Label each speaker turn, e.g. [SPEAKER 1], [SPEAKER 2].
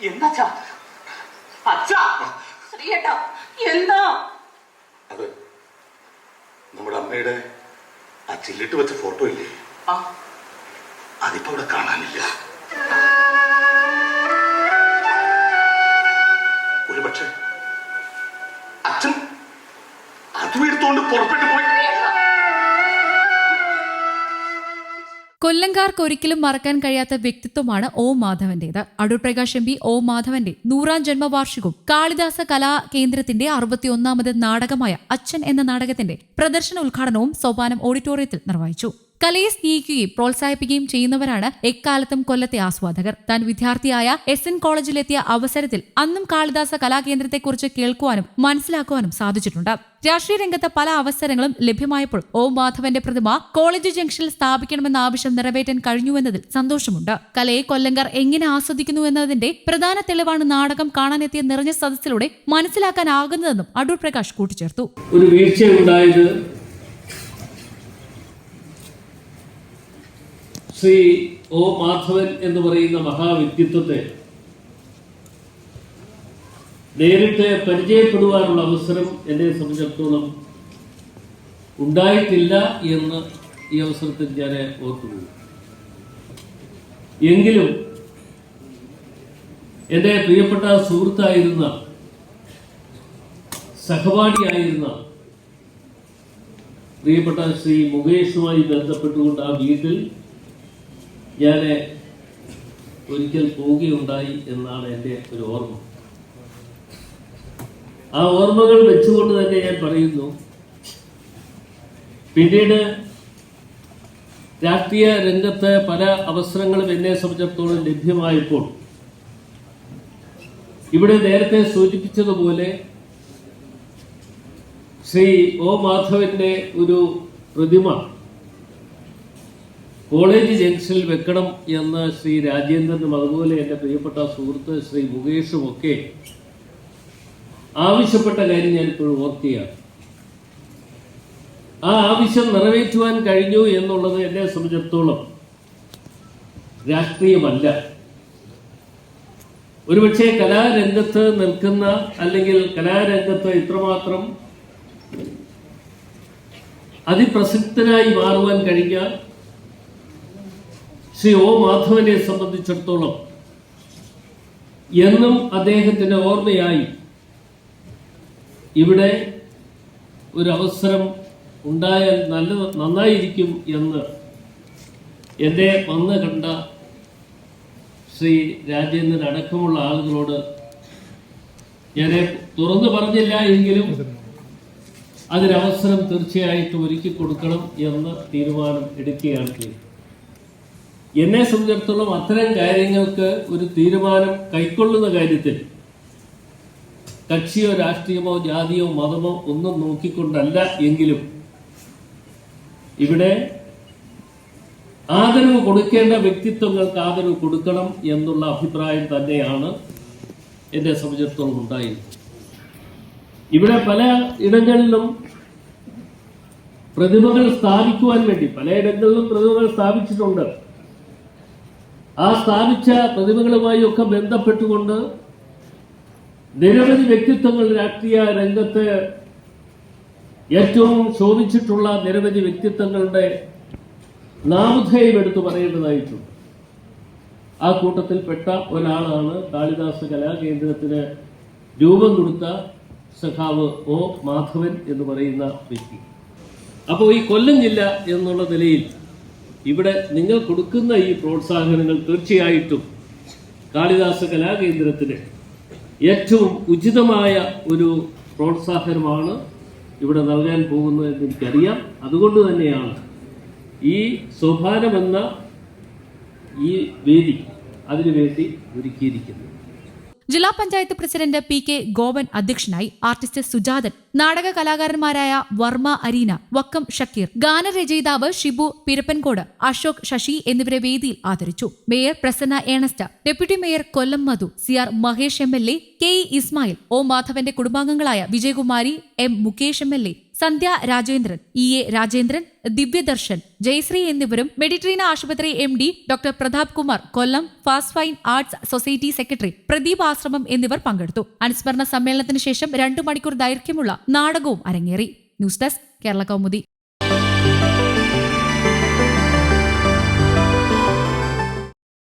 [SPEAKER 1] എന്താ അച്ഛാ?
[SPEAKER 2] ശ്രീയേട്ടാ എന്താ?
[SPEAKER 3] അത് നമ്മുടെ അമ്മയുടെ ആ ചില്ലിട്ട് വെച്ച ഫോട്ടോ ഇല്ലേ? അതിപ്പോ ഇവിടെ കാണാനില്ല. ഒരു പക്ഷേ അച്ഛൻ അതും എടുത്തോണ്ട് പുറപ്പെട്ടു പോയി.
[SPEAKER 4] കൊല്ലംകാർക്ക് ഒരിക്കലും മറക്കാൻ കഴിയാത്ത വ്യക്തിത്വമാണ് O മാധവന്റേത്. Adoor Prakash M P O മാധവന്റെ നൂറാം ജന്മവാർഷികവും കാളിദാസ കലാ കേന്ദ്രത്തിന്റെ അറുപത്തിയൊന്നാമത് നാടകമായ അച്ഛൻ എന്ന നാടകത്തിന്റെ പ്രദർശന ഉദ്ഘാടനവും സോപാനം ഓഡിറ്റോറിയത്തിൽ നിർവഹിച്ചു. കലയെ സ്നേഹിക്കുകയും പ്രോത്സാഹിപ്പിക്കുകയും ചെയ്യുന്നവരാണ് എക്കാലത്തും കൊല്ലത്തെ ആസ്വാദകർ. താൻ വിദ്യാർത്ഥിയായ എസ് എൻ കോളേജിലെത്തിയ അവസരത്തിൽ അന്നും കാളിദാസ കലാകേന്ദ്രത്തെക്കുറിച്ച് കേൾക്കുവാനും മനസ്സിലാക്കുവാനും സാധിച്ചിട്ടുണ്ട്. രാഷ്ട്രീയ രംഗത്ത് പല അവസരങ്ങളും ലഭ്യമായപ്പോൾ ഓം മാധവന്റെ പ്രതിമ കോളേജ് ജംഗ്ഷനിൽ സ്ഥാപിക്കണമെന്ന ആവശ്യം നിറവേറ്റാൻ കഴിഞ്ഞുവെന്നതിൽ സന്തോഷമുണ്ട്. കലയെ കൊല്ലങ്കർ എങ്ങനെ ആസ്വദിക്കുന്നു എന്നതിന്റെ പ്രധാന തെളിവാണ് നാടകം കാണാനെത്തിയ നിറഞ്ഞ സദസ്സിലൂടെ മനസ്സിലാക്കാനാകുന്നതെന്നും അടൂർ പ്രകാശ് കൂട്ടിച്ചേർത്തു.
[SPEAKER 5] ഒരു വീഴ്ചയുണ്ടായത് ശ്രീ ഒ മാധവൻ എന്ന് പറയുന്ന മഹാവ്യക്തിത്വത്തെ നേരിട്ട് പരിചയപ്പെടുവാനുള്ള അവസരം എന്നെ സംബന്ധിച്ചിടത്തോളം ഉണ്ടായിട്ടില്ല എന്ന് ഈ അവസരത്തിൽ ഞാൻ ഓർക്കുന്നു. എങ്കിലും എന്റെ പ്രിയപ്പെട്ട സുഹൃത്തായിരുന്ന സഹപാഠിയായിരുന്ന പ്രിയപ്പെട്ട ശ്രീ മുകേഷുമായി ബന്ധപ്പെട്ടുകൊണ്ട് ആ വീട്ടിൽ ഞാൻ ഒരിക്കൽ പോവുകയുണ്ടായി എന്നാണ് എന്റെ ഒരു ഓർമ്മ. ആ ഓർമ്മകൾ വെച്ചുകൊണ്ട് തന്നെ ഞാൻ പറയുന്നു. പിന്നീട് രാഷ്ട്രീയ രംഗത്ത് പല അവസരങ്ങളും എന്നെ സംബന്ധിച്ചിടത്തോളം ലഭ്യമായപ്പോൾ ഇവിടെ നേരത്തെ സൂചിപ്പിച്ചതുപോലെ ശ്രീ ഒ മാധവന്റെ ഒരു പ്രതിമ കോളേജ് ജംഗ്ഷനിൽ വെക്കണം എന്ന് ശ്രീ രാജേന്ദ്രനും അതുപോലെ എന്റെ പ്രിയപ്പെട്ട സുഹൃത്ത് ശ്രീ മുകേഷും ഒക്കെ ആവശ്യപ്പെട്ട കാര്യം ഞാൻ ഇപ്പോഴും ഓർക്കുകയാണ്. ആ ആവശ്യം നിറവേറ്റുവാൻ കഴിഞ്ഞു എന്നുള്ളത് എന്നെ സംബന്ധിച്ചിടത്തോളം രാഷ്ട്രീയമല്ല. ഒരുപക്ഷെ കലാരംഗത്ത് നിൽക്കുന്ന അല്ലെങ്കിൽ കലാരംഗത്ത് ഇത്രമാത്രം അതിപ്രസക്തനായി മാറുവാൻ കഴിഞ്ഞ ശ്രീ ഒ മാധവനെ സംബന്ധിച്ചിടത്തോളം എന്നും അദ്ദേഹത്തിന്റെ ഓർമ്മയായി ഇവിടെ ഒരു അവസരം ഉണ്ടായാൽ നല്ല നന്നായിരിക്കും എന്ന് എന്നെ വന്ന് കണ്ട ശ്രീ രാജേന്ദ്രൻ അടക്കമുള്ള ആളുകളോട് ഞാൻ തുറന്നു പറഞ്ഞില്ല എങ്കിലും അതിനവസരം തീർച്ചയായിട്ടും ഒരുക്കി കൊടുക്കണം എന്ന് തീരുമാനം എടുക്കുകയാണ് ചെയ്തത്. എന്നെ സംബന്ധിച്ചിടത്തോളം അത്തരം കാര്യങ്ങൾക്ക് ഒരു തീരുമാനം കൈക്കൊള്ളുന്ന കാര്യത്തിൽ കക്ഷിയോ രാഷ്ട്രീയമോ ജാതിയോ മതമോ ഒന്നും നോക്കിക്കൊണ്ടല്ല എങ്കിലും ഇവിടെ ആദരവ് കൊടുക്കേണ്ട വ്യക്തിത്വങ്ങൾക്ക് ആദരവ് കൊടുക്കണം എന്നുള്ള അഭിപ്രായം തന്നെയാണ് എന്നെ സംബന്ധിച്ചിടത്തോളം ഉണ്ടായിരുന്നത്. ഇവിടെ പല ഇടങ്ങളിലും പ്രതിമകൾ സ്ഥാപിക്കുവാൻ വേണ്ടി പലയിടങ്ങളിലും പ്രതിമകൾ സ്ഥാപിച്ചിട്ടുണ്ട്. ആ സ്ഥാപിച്ച പ്രതിമകളുമായി ഒക്കെ ബന്ധപ്പെട്ടുകൊണ്ട് നിരവധി വ്യക്തിത്വങ്ങൾ രാഷ്ട്രീയ രംഗത്ത് ഏറ്റവും ശോഭിച്ചിട്ടുള്ള നിരവധി വ്യക്തിത്വങ്ങളുടെ നാമധേയം എടുത്തു പറയേണ്ടതായിട്ടുണ്ട്. ആ കൂട്ടത്തിൽപ്പെട്ട ഒരാളാണ് കാളിദാസ കലാകേന്ദ്രത്തിന് രൂപം കൊടുത്ത സഖാവ് ഒ മാധവൻ എന്ന് പറയുന്ന വ്യക്തി. അപ്പോൾ ഈ കൊല്ലം ജില്ല എന്നുള്ള നിലയിൽ ഇവിടെ നിങ്ങൾ കൊടുക്കുന്ന ഈ പ്രോത്സാഹനങ്ങൾ തീർച്ചയായിട്ടും കാളിദാസ കലാകേന്ദ്രത്തിന് ഏറ്റവും ഉചിതമായ ഒരു പ്രോത്സാഹനമാണ് ഇവിടെ നൽകാൻ പോകുന്നതെന്ന് എനിക്കറിയാം. അതുകൊണ്ട് തന്നെയാണ് ഈ സോപാനമെന്ന ഈ വേദി അതിനുവേണ്ടി ഒരുക്കിയിരിക്കുന്നത്.
[SPEAKER 4] ജില്ലാ panchayat president P K Gopan അധ്യക്ഷനായി ആർട്ടിസ്റ്റ് സുജാതൻ നാടക കലാകാരന്മാരായ വർമ്മ അരീന വക്കം ഷക്കീർ ഗാനരചയിതാവ് ഷിബു പിരപ്പൻകോട് അശോക് ശശി എന്നിവരെ വേദിയിൽ ആദരിച്ചു. Mayor Prasanna Ernest deputy mayor Kollam Madhu C R Mahesh M L A K Ismail O മാധവന്റെ കുടുംബാംഗങ്ങളായ Vijayakumari M Mukesh M L A Sandhya Rajendran E A Rajendran Divyadarshan Jayashree എന്നിവരും മെഡിട്രീന ആശുപത്രി M D doctor Prathap Kumar Kollam fast fine arts society secretary Pradeep Ashramam എന്നിവർ പങ്കെടുത്തു. അനുസ്മരണ സമ്മേളനത്തിന് ശേഷം രണ്ടു മണിക്കൂർ ദൈർഘ്യമുള്ള നാടകവും അരങ്ങേറി. News desk Kerala Kaumudi.